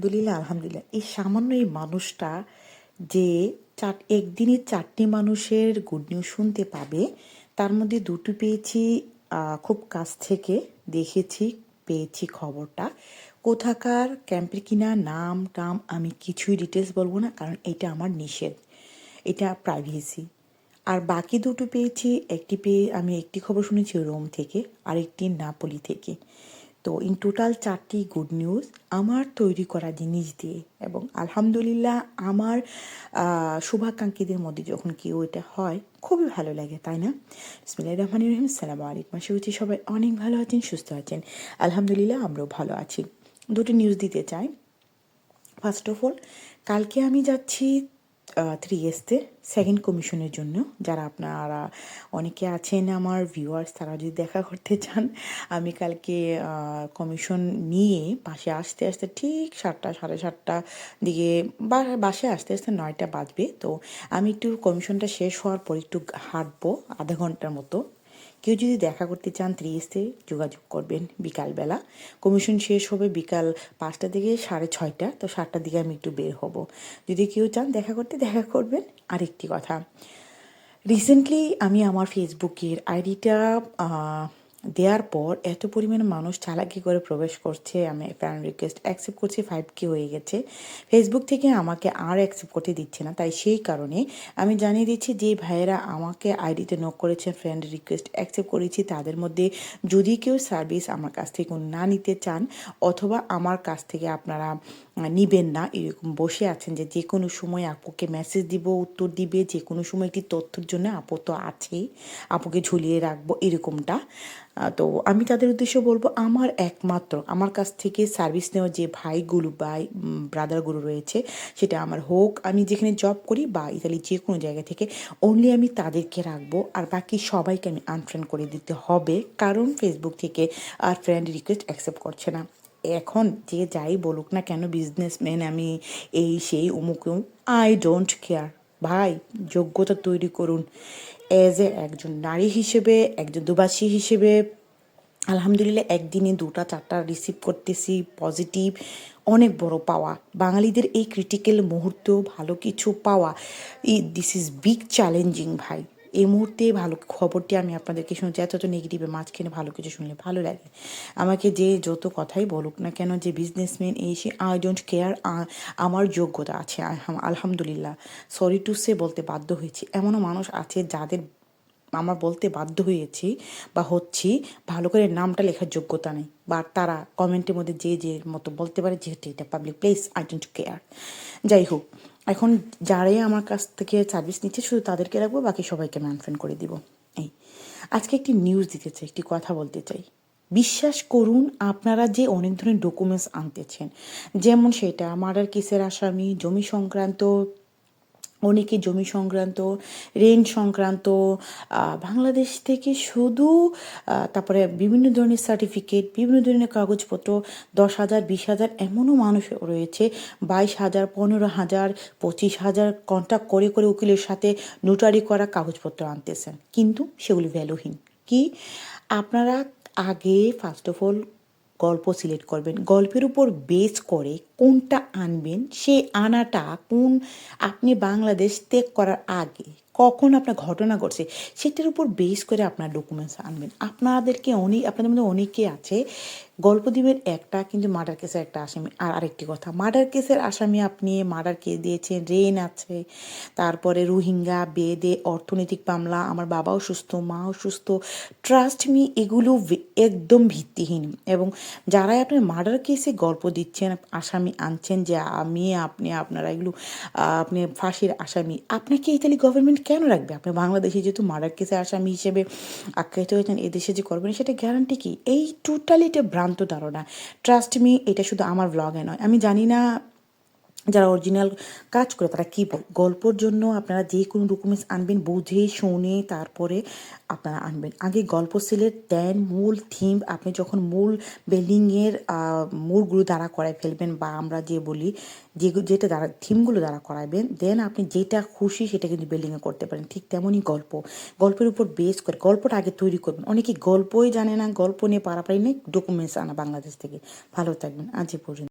আলহামদুলিল্লাহ আলহামদুলিল্লাহ। এই সামান্য এই মানুষটা যে চার, একদিনে চারটি মানুষের গুড নিউজ শুনতে পাবে, তার মধ্যে দুটো পেয়েছি খুব কাছ থেকে দেখেছি, পেয়েছি খবরটা। কোথাকার, ক্যাম্পের কিনা, নাম, টাম, আমি কিছুই ডিটেলস বলব না, কারণ এটা আমার নিষেধ। এটা প্রাইভেসি আর বাকি দুটো পেয়েছি, একটি পেয়ে, আমি একটি খবর শুনেছি রোম থেকে, আরেকটি নাপোলি থেকে। তো ইন টোটাল চারটি গুড নিউজ আমার তৈরি করা জিনিস দিয়ে এবং আলহামদুলিল্লাহ আমার শুভাকাঙ্ক্ষীদের মধ্যে যখন কেউ এটা হয়, খুবই ভালো লাগে, তাই না? বিসমিল্লাহ রহমান রহিম, সালাম আলাইকুম। আশা করছি সবাই অনেক ভালো আছেন, সুস্থ আছেন। আলহামদুলিল্লাহ আমরাও ভালো আছি। দুটো নিউজ দিতে চাই। ফার্স্ট অফ অল কালকে আমি যাচ্ছি থ্রি এসতে সেকেন্ড কমিশনের জন্য। যারা আপনারা অনেকে আছেন আমার ভিউয়ার্স তারা যদি দেখা করতে চান, আমি কালকে কমিশন নিয়ে পাশে আসতে আসতে ঠিক সাতটা, সাড়ে সাতটা দিকে বাসে আসতে আসতে নয়টা বাজবে। তো আমি একটু কমিশনটা শেষ হওয়ার পর একটু হাঁটবো, আধা ঘণ্টার মতো। কেউ যদি দেখা করতে চান ত্রিশতে যোগাযোগ করবেন বিকালবেলা। কমিশন শেষ হবে বিকাল পাঁচটা থেকে সাড়ে ছয়টা, তো সাতটার দিকে আমি একটু বের হব। যদি কেউ চান দেখা করতে, দেখা করবেন। আরেকটি কথা। রিসেন্টলি আমি আমার ফেসবুকের আইডিটা দেওয়ার পর এত পরিমাণে মানুষ চালাকি করে প্রবেশ করছে, আমি ফ্রেন্ড রিকোয়েস্ট অ্যাকসেপ্ট করছি ফাইভ কি হয়ে গেছে। ফেসবুক থেকে আমাকে আর অ্যাকসেপ্ট করতে দিচ্ছে না, তাই সেই কারণে আমি জানিয়ে দিচ্ছি যে ভাইয়েরা আমাকে আইডিতে নক করেছেন ফ্রেন্ড রিকোয়েস্ট অ্যাকসেপ্ট করেছি, তাদের মধ্যে যদি কেউ সার্ভিস আমার কাছ থেকে না নিতে চান অথবা আমার কাছ থেকে আপনারা নিবেন না, এরকম বসে আছেন যে যে কোনো সময় আপুকে মেসেজ দিব, উত্তর দিবে যে কোনো সময় একটি তথ্যের জন্য আপু তো আছেই আপুকে ঝুলিয়ে রাখব, এরকমটা। তো আমি তাদের উদ্দেশ্যে বলব, আমার একমাত্র, আমার কাছ থেকে সার্ভিস নেওয়া যে ভাইগুলো বা ব্রাদারগুলো রয়েছে, সেটা আমার হোক, আমি যেখানে জব করি বা ইতালি যে কোনো জায়গা থেকে অনলি আমি তাদেরকে রাখব, আর বাকি সবাইকে আমি আনফ্রেন্ড করে দিতে হবে, কারণ ফেসবুক থেকে আর ফ্রেন্ড রিকোয়েস্ট অ্যাকসেপ্ট করছে না। এখন যে যাই বলুক না কেন বিজনেসম্যান আমি এই সেই অমুক আই ডোন্ট কেয়ার ভাই, যোগ্যতা তৈরি করুন। অ্যাজ এ একজন নারী হিসেবে, একজন দুবাসী হিসেবে আলহামদুলিল্লাহ একদিনে দুটা, চারটা রিসিভ করতেছি পজিটিভ অনেক বড় পাওয়া। বাঙালিদের এই ক্রিটিক্যাল মুহূর্তেও ভালো কিছু পাওয়া। এই দিস ইজ বিগ চ্যালেঞ্জিং ভাই। এই মুহূর্তে ভালো খবরটি আমি আপনাদেরকে শুনছি এত তো নেগেটিভের মাঝখানে ভালো কিছু শুনলে ভালো লাগে। আমাকে যে যত কথাই বলুক না কেন, যে বিজনেসম্যান এই, সে আই ডোন্ট কেয়ার আমার যোগ্যতা আছে আলহামদুলিল্লাহ। সরি টু সে বলতে বাধ্য হয়েছি। এমনও মানুষ আছে যাদের আমার বলতে বাধ্য হয়েছি বা হচ্ছি, ভালো করে নামটা লেখার যোগ্যতা নেই। বা তারা কমেন্টের মধ্যে যে যে মতো বলতে পারে, যেহেতু এটা public place I don't care যাই হোক, এখন যারাই আমার কাছ থেকে সার্ভিস নিচ্ছে, শুধু তাদেরকে রাখব, বাকি সবাইকে আমি আনফ্রেন্ড করে দিব। এই, আজকে একটি নিউজ দিতে চাই একটি কথা বলতে চাই। বিশ্বাস করুন, আপনারা যে অনেক ধরনের ডকুমেন্টস আনতেছেন, যেমন সেটা মার্ডার কেসের আসামি, জমি সংক্রান্ত অনেকে জমি সংক্রান্ত রেন্ট সংক্রান্ত বাংলাদেশ থেকে শুধু তারপরে বিভিন্ন ধরনের সার্টিফিকেট বিভিন্ন ধরনের কাগজপত্র, দশ হাজার, বিশ হাজার এমনও মানুষ রয়েছে, বাইশ হাজার, পনেরো হাজার, পঁচিশ হাজার কন্ট্যাক্ট করে করে উকিলের সাথে নোটারি করা কাগজপত্র আনতেছেন। কিন্তু সেগুলি ভ্যালুহীন কি? আপনারা আগে ফার্স্ট অফ অল গল্প সিলেক্ট করবেন। গল্পের উপর বেস করে কোনটা আনবেন সে আনাটা কোন আপনি বাংলাদেশ ত্যাগ করার আগে কখন আপনার ঘটনা ঘটছে, সেটার উপর বেস করে আপনার ডকুমেন্টস আনবেন। আপনাদেরকে অনেক, আপনাদের মধ্যে অনেকে আছে গল্প দিবেন একটা, কিন্তু মার্ডার কেসের একটা আসামি। আর আরেকটি কথা মার্ডার কেসের আসামি আপনি মার্ডার কেস দিয়েছেন, রেন আছে, তারপরে রোহিঙ্গা, বেদে, অর্থনৈতিক মামলা, আমার বাবাও সুস্থ, মাও সুস্থ ট্রাস্ট মি এগুলো একদম ভিত্তিহীন। এবং যারাই আপনি মার্ডার কেসে গল্প দিচ্ছেন, আসামি আনছেন যে আমি, আপনি, আপনারা এগুলো আপনি ফাঁসির আসামি, আপনাকে ইতালি গভর্নমেন্ট কেন রাখবে? আপনি বাংলাদেশে যেহেতু মার্ডার কেসে আসামি হিসেবে আখ্যায়িত হয়েছেন, এদেশে যে করবেন, সেটা গ্যারান্টি কি? এই টোটালি এটা ভ্রান্ত ধারণা। ট্রাস্ট মি এটা শুধু আমার ব্লগে নয়। আমি জানি না যারা অরিজিনাল কাজ করে, তারা কী বল, গল্পর জন্য আপনারা যে কোনো ডকুমেন্টস আনবেন, বুঝে, শুনে, তারপরে আপনারা আনবেন। আগে গল্প সিলেট দেন মূল থিম আপনি যখন মূল বিল্ডিংয়ের মূলগুলো দ্বারা করায় ফেলবেন বা আমরা যে বলি, যে যেটা দ্বারা থিমগুলো দ্বারা করাবেন দেন আপনি যেটা খুশি সেটা কিন্তু বিল্ডিংয়ে করতে পারেন। ঠিক তেমনই গল্প। গল্পের উপর বেস করে, গল্পটা আগে তৈরি করবেন। অনেকে গল্পই জানে না, গল্প নিয়ে পারাপারি নেই ডকুমেন্টস আনা বাংলাদেশ থেকে। ভালো থাকবেন। আজ পর্যন্ত।